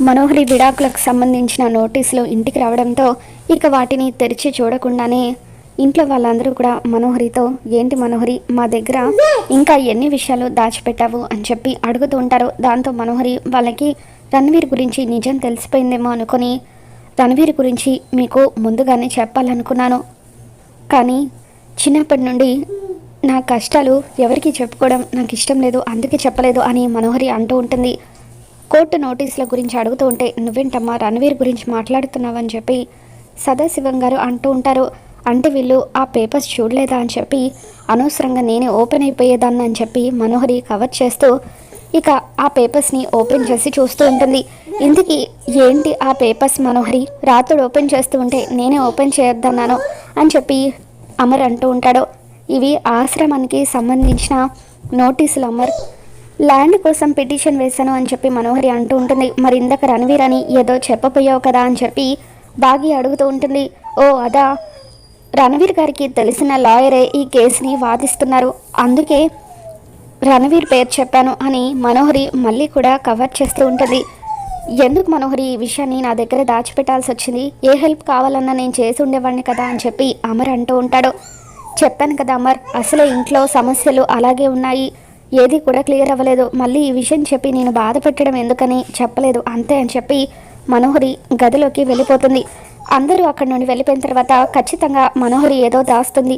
మనోహరి విడాకులకు సంబంధించిన నోటీసులు ఇంటికి రావడంతో ఇక వాటిని తెరిచి చూడకుండానే ఇంట్లో వాళ్ళందరూ కూడా మనోహరితో ఏంటి మనోహరి మా దగ్గర ఇంకా ఎన్ని విషయాలు దాచిపెట్టావు? అని చెప్పి అడుగుతూ ఉంటారు. దాంతో మనోహరి వాళ్ళకి రణవీర్ గురించి నిజం తెలిసిపోయిందేమో అనుకొని రణవీర్ గురించి మీకు ముందుగానే చెప్పాలనుకున్నాను. కానీ చిన్నప్పటి నుండి నా కష్టాలు ఎవరికి చెప్పుకోవడం నాకు ఇష్టం లేదు అందుకే చెప్పలేదు అని మనోహరి అంటూ ఉంటుంది. కోర్టు నోటీసుల గురించి అడుగుతూ ఉంటే నువ్వేంటమ్మా రణవీర్ గురించి మాట్లాడుతున్నావని చెప్పి సదాశివం గారు అంటూ ఉంటారు. అంటే వీళ్ళు ఆ పేపర్స్ చూడలేదా అని చెప్పి అనవసరంగా నేనే ఓపెన్ అయిపోయేదాన్ని అని చెప్పి మనోహరి కవర్ చేస్తూ ఇక ఆ పేపర్స్ని ఓపెన్ చేసి చూస్తూ ఉంటుంది. ఇందుకి ఏంటి ఆ పేపర్స్ మనోహరి? రాత్రుడు ఓపెన్ చేస్తూ ఉంటే నేనే ఓపెన్ చేయొద్దన్నాను అని చెప్పి అమర్ అంటూ ఉంటాడు. ఇవి ఆశ్రమానికి సంబంధించిన నోటీసులు అమర్. ల్యాండ్ కోసం పిటిషన్ వేశాను అని చెప్పి మనోహరి అంటూ ఉంటుంది. మరి ఇందాక రణవీర్ అని ఏదో చెప్పపోయావు కదా అని చెప్పి బాగి అడుగుతూ ఉంటుంది. ఓ అదా. రణవీర్ గారికి తెలిసిన లాయరే ఈ కేసుని వాదిస్తున్నారు. అందుకే రణవీర్ పేరు చెప్పాను అని మనోహరి మళ్ళీ కూడా కవర్ చేస్తూ ఉంటుంది. ఎందుకు మనోహరి ఈ విషయాన్ని నా దగ్గర దాచిపెట్టాల్సి వచ్చింది? ఏ హెల్ప్ కావాలన్నా నేను చేసి ఉండేవాడిని కదా అని చెప్పి అమర్ అంటూ ఉంటాడు. చెప్పాను కదా అమర్ అసలు ఇంట్లో సమస్యలు అలాగే ఉన్నాయి. ఏది కూడా క్లియర్ అవ్వలేదు. మళ్ళీ ఈ విషయం చెప్పి నేను బాధ పెట్టడం ఎందుకని చెప్పలేదు. అంతే అని చెప్పి మనోహరి గదిలోకి వెళ్ళిపోతుంది. అందరూ అక్కడి నుండి వెళ్ళిపోయిన తర్వాత ఖచ్చితంగా మనోహరి ఏదో దాస్తుంది.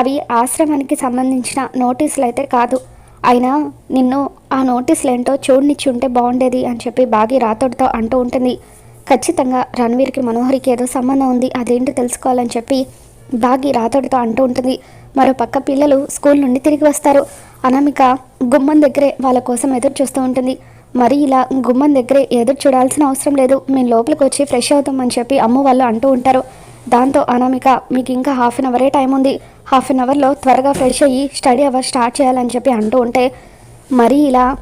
అవి ఆశ్రమానికి సంబంధించిన నోటీసులు అయితే కాదు. అయినా నిన్ను ఆ నోటీసులు ఏంటో చూడనిచ్చి ఉంటే బాగుండేది అని చెప్పి బాగి రాతోడితో అంటూ ఉంటుంది. ఖచ్చితంగా రణవీర్కి మనోహరికి ఏదో సంబంధం ఉంది. అదేంటో తెలుసుకోవాలని చెప్పి బాగి రాతోడితో అంటూ ఉంటుంది. మరో పక్క పిల్లలు స్కూల్ నుండి తిరిగి వస్తారు. అనామిక గుమ్మం దగ్గరే వాళ్ళ కోసం ఎదురు చూస్తూ ఉంటుంది. మరి ఇలా గుమ్మం దగ్గరే ఎదురు చూడాల్సిన అవసరం లేదు. మేము లోపలికి వచ్చి ఫ్రెష్ అవుతామని చెప్పి అమ్మ వాళ్ళు అంటూ ఉంటారు. దాంతో అనామిక మీకు ఇంకా హాఫ్ అన్ అవరే టైం ఉంది. హాఫ్ అన్ అవర్లో త్వరగా ఫ్రెష్ అయ్యి స్టడీ అవర్ స్టార్ట్ చేయాలని చెప్పి అంటూ ఉంటే మరి ఇలా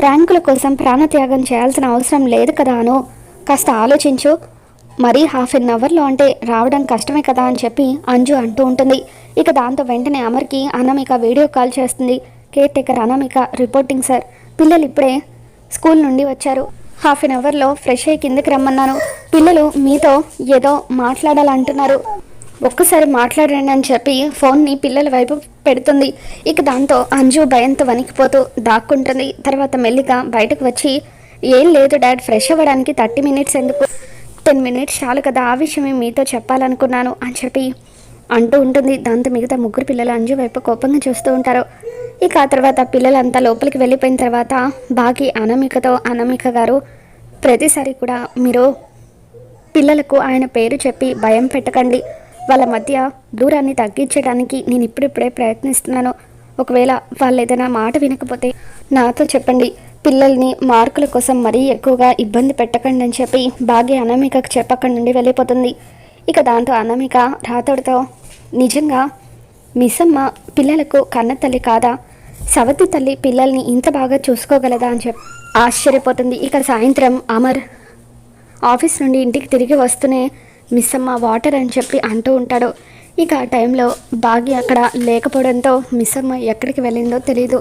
ర్యాంకుల కోసం ప్రాణత్యాగం చేయాల్సిన అవసరం లేదు కదా అను. కాస్త ఆలోచించు. మరీ హాఫ్ అన్ అవర్లో అంటే రావడం కష్టమే కదా అని చెప్పి అంజు అంటూ ఉంటుంది. ఇక దాంతో వెంటనే అమర్కి అనామిక వీడియో కాల్ చేస్తుంది. Caretaker Anamika reporting sir. పిల్లలు ఇప్పుడే స్కూల్ నుండి వచ్చారు. హాఫ్ అన్ అవర్లో ఫ్రెష్ అయ్యి కిందకి రమ్మన్నాను. పిల్లలు మీతో ఏదో మాట్లాడాలంటున్నారు. ఒక్కసారి మాట్లాడండి అని చెప్పి ఫోన్ని పిల్లల వైపు పెడుతుంది. ఇక దాంతో అంజు భయంతో వణికిపోతూ దాక్కుంటుంది. తర్వాత మెల్లిగా బయటకు వచ్చి ఏం లేదు డాడ్ ఫ్రెష్ అవ్వడానికి థర్టీ మినిట్స్ ఎందుకు? టెన్ మినిట్స్ చాలు కదా ఆ విషయమే మీతో చెప్పాలనుకున్నాను అని చెప్పి అంటూ ఉంటుంది. దాంతో మిగతా ముగ్గురు పిల్లలు అంజు వైపు కోపంగా చూస్తూ ఉంటారు. ఇక ఆ తర్వాత పిల్లలంతా లోపలికి వెళ్ళిపోయిన తర్వాత బాగి అనామికతో అనామిక గారు ప్రతిసారి కూడా మీరు పిల్లలకు ఆయన పేరు చెప్పి భయం పెట్టకండి. వాళ్ళ మధ్య దూరాన్ని తగ్గించడానికి నేను ఇప్పుడిప్పుడే ప్రయత్నిస్తున్నాను. ఒకవేళ వాళ్ళు ఏదైనా మాట వినకపోతే నాతో చెప్పండి. పిల్లల్ని మార్కుల కోసం మరీ ఎక్కువగా ఇబ్బంది పెట్టకండి అని చెప్పి బాగా అనామికకు చెప్పక్కడి నుండి వెళ్ళిపోతుంది. ఇక దాంతో అనామిక రాతోడితో నిజంగా మిస్సమ్మ పిల్లలకు కన్న తల్లి కాదా? సవతి తల్లి పిల్లల్ని ఇంత బాగా చూసుకోగలదా? అని చెప్పి ఆశ్చర్యపోతుంది. ఇక సాయంత్రం అమర్ ఆఫీస్ నుండి ఇంటికి తిరిగి వస్తూనే మిస్ అమ్మ వాటర్ అని చెప్పి అంటూ ఉంటాడు. ఇక ఆ టైంలో బాగి అక్కడ లేకపోవడంతో మిస్ అమ్మ ఎక్కడికి వెళ్ళిందో తెలియదు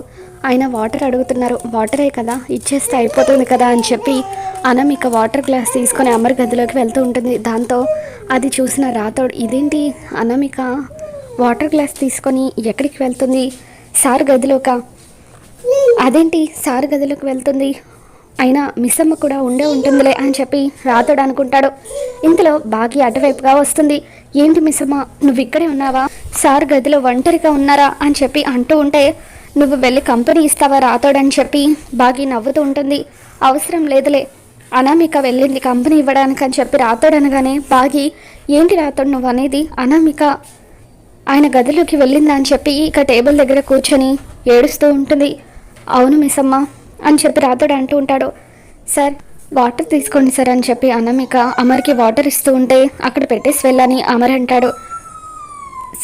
ఆయన వాటర్ అడుగుతున్నారు. వాటరే కదా ఇచ్చేస్తే అయిపోతుంది కదా అని చెప్పి ఇక వాటర్ గ్లాస్ తీసుకొని అమర్ గదిలోకి వెళ్తూ ఉంటుంది. దాంతో అది చూసిన రాతోడు ఇదేంటి? అనమిక వాటర్ గ్లాస్ తీసుకొని ఎక్కడికి వెళ్తుంది? సార్ గదిలోక? అదేంటి? సార్ గదిలోకి వెళ్తుంది. అయినా మిస్సమ్మ కూడా ఉండే ఉంటుందిలే అని చెప్పి రాతోడు అనుకుంటాడు. ఇంతలో బాగి అటువైపుగా వస్తుంది. ఏంటి మిస్సమ్మ నువ్వు ఇక్కడే ఉన్నావా? సార్ గదిలో ఒంటరిగా ఉన్నారా? అని చెప్పి అంటూ ఉంటే నువ్వు వెళ్ళి కంపెనీ ఇస్తావా రాతోడని చెప్పి బాగి నవ్వుతూ ఉంటుంది. అవసరం లేదులే. అనామిక వెళ్ళింది కంపెనీ ఇవ్వడానికి అని చెప్పి రాతోడనగానే బాగి ఏంటి రాతోడు నువ్వు అనేది అనామిక? ఆయన గదిలోకి వెళ్ళిందా? అని చెప్పి ఇక టేబుల్ దగ్గర కూర్చొని ఏడుస్తూ ఉంటుంది. అవును మిస్సమ్మ అని చెప్పి రాతోడు అంటూ ఉంటాడు. సార్ వాటర్ తీసుకోండి సార్ అని చెప్పి అనామిక అమర్కి వాటర్ ఇస్తూ ఉంటే అక్కడ పెట్టేసి వెళ్ళని అమర్ అంటాడు.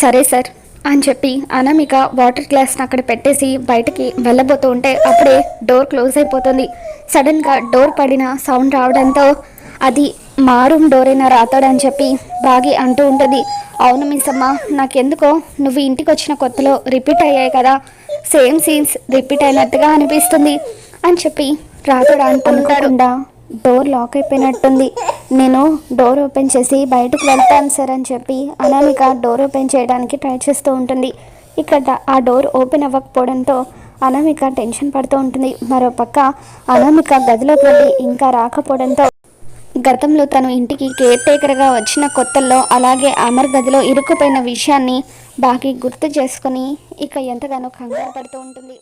సరే సార్ అని చెప్పి అనామిక వాటర్ గ్లాస్ని అక్కడ పెట్టేసి బయటకి వెళ్ళబోతూ ఉంటే అప్పుడే డోర్ క్లోజ్ అయిపోతుంది. సడన్గా డోర్ పడిన సౌండ్ రావడంతో అది మా రూమ్ డోరేనా రాతాడని చెప్పి బాగి అంటూ ఉంటుంది. అవును మిస్సమ్మ నాకెందుకో? నువ్వు ఇంటికి వచ్చిన కొత్తలో రిపీట్ అయ్యాయి కదా. సేమ్ సీన్స్ రిపీట్ అయినట్టుగా అనిపిస్తుంది. అని చెప్పి రాతాడు అనుకోకుండా డోర్ లాక్ అయిపోయినట్టుంది. నేను డోర్ ఓపెన్ చేసి బయటకు వెళ్తాను సార్ అని చెప్పి అనామిక డోర్ ఓపెన్ చేయడానికి ట్రై చేస్తూ ఉంటుంది. ఇక్కడ ఆ డోర్ ఓపెన్ అవ్వకపోవడంతో అనామిక టెన్షన్ పడుతూ ఉంటుంది. మరో పక్క అనామిక గదిలోకి వెళ్ళి ఇంకా రాకపోవడంతో గతంలో తను ఇంటికి కేర్ టేకర్గా వచ్చిన కొత్తల్లో అలాగే అమర్ గదిలో ఇరుక్కుపోయిన విషయాన్ని బాగా గుర్తు చేసుకొని ఇక ఎంతగానో కంగారు పడుతూ ఉంటుంది.